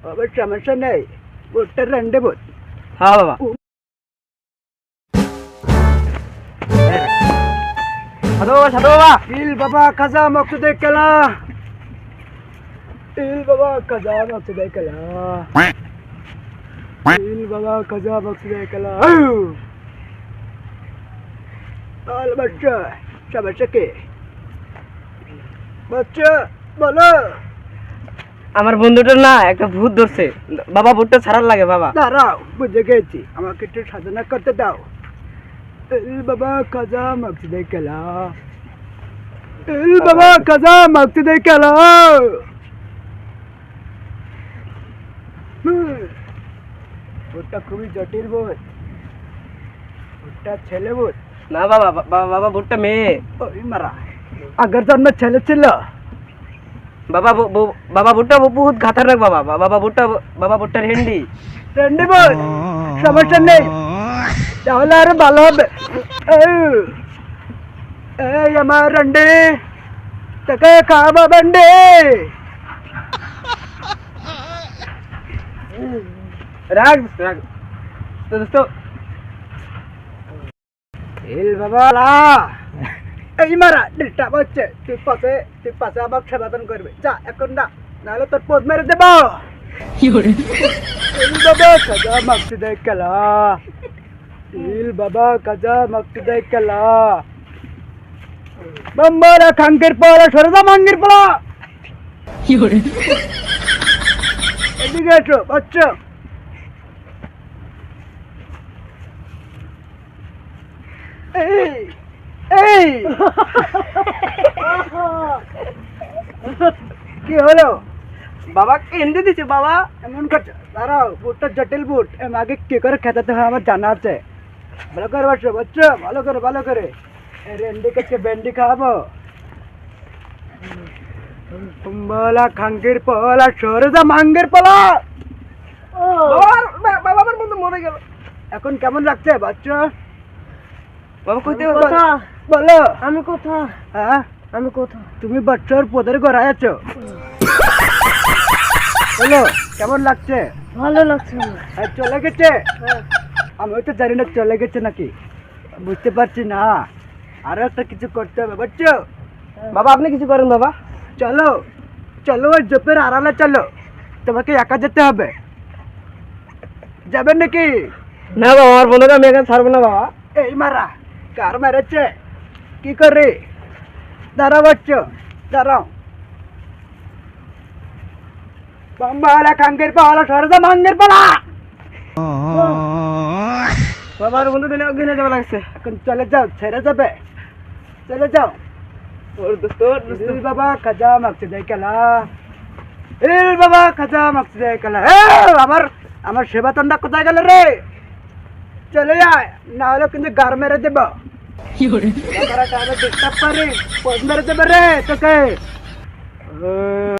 ඔබ ශ්‍රමස නැයි ගොට්ට රැන්ඩ බොත් හාවවා හදෝව සදෝවා ඉල් බබා කසා මොක්තු දෙක් කලා ඉල් බබා කසා මොක්තු දෙ කලා ඉල් බබා කසා මොක්තු දෙ කලා ආල බච්ච සබසකේ බච්ච බලෝ আমার বন্ধুটার না একটা ভূত ধরছে। বাবা ভূতটা ছাড়ার লাগে বাবা। দাঁড়াও বুঝে গেছি। আমাকে একটু সাধনা করতে দাও। বাবা খাজা মকসুদে কেলা। বাবা খাজা মকসুদে কেলা। ওটা খুবই জটিল বোধ ওটা ছেলে বোধ না বাবা বাবা বাবা ভূতটা মেয়ে। ওই মারা। আগের জন্ম ছেলে ছিল। বাবা বু- বু- বাবা ভুট্টা বহুত খাতারনাক বাবা। বা- বাবা ভুট্টা বাবা ভুট্টার হেন্ডি। রেন্ডি বোধ সমস্যা নেই। তাহলে আরও ভালো হবে। এই, এই আমার রেন্ডি তোকে খাব বেন্ডি রাগ রাগ। তো দোস্ত। এল বাবা লা। এই মারা ডিস্টার্ব হচ্ছে তুই পাশে তুই পাশে আমার সেবাদন করবে। যা এখন না নাহলে তোর পদ মেরে দেব। বাবা কাজা মকসুদে কালা ইল বাবা কাজা মকসুদে কালা বম্বারা খাঙ্কের পর সরদা মাঙ্গের পড়া এদিকে এসো বাচ্চা। এই এই! কি হলো? বাবা কেন্দ্রে দিছে বাবা। এমন করছ দাঁড়াও বুটটা জটিল বুট। এম আগে কি করে খেতাতে হয় আমার জানা আছে। ভালো করে বসো বচ্চো ভালো করে ভালো করে। রেন্ডি কাছে বেন্ডি খাওয়াবো। কুম্বলা খাঙ্গির পলা সরজা মাঙ্গের পলা। বাবা বাবা আমার বন্ধু মরে গেল। এখন কেমন লাগছে? বাচ্চা বাবা কইতে বলো। আমি কোথা হ্যাঁ? আমি কোথা তুমি বাচ্চার পদের গড়ায় আছো। বলো কেমন লাগছে? ভালো লাগছে আর চলে গেছে? আমি তো জানি না চলে গেছে নাকি। বুঝতে পারছি না। আরও একটা কিছু করতে হবে বুঝছ? বাবা আপনি কিছু করেন বাবা। চলো চলো ওই জোপের আড়ালে চলো। তোমাকে একা যেতে হবে। যাবেন নাকি? না বাবা আমার বন্ধুটা আমি এখানে ছাড়বো না বাবা। এই মারা কার মেরেছে? কি করে? দাঁড়াও বাচ্চো দাঁড়াও। বাম্বালা খাঙ্গের পালা সরদা মাঙ্গের পালা। বাবা আমার বন্ধু যাওয়া লাগছে। এখন চলে যাও ছেড়ে যাবে। চলে যাও। ওর দোস্ত ওর বাবা খাজা মাকসিদে কেলা। ইল বাবা খাজা মাকসিদে কেলা। এ আমার আমার সেবাতনটা কোথায় গেল রে? চলে যায় না হলে কিন্তু গার মেরে দেব। ডিস্টার্ব করি পোজ মেরে দেবে রে তোকে ও,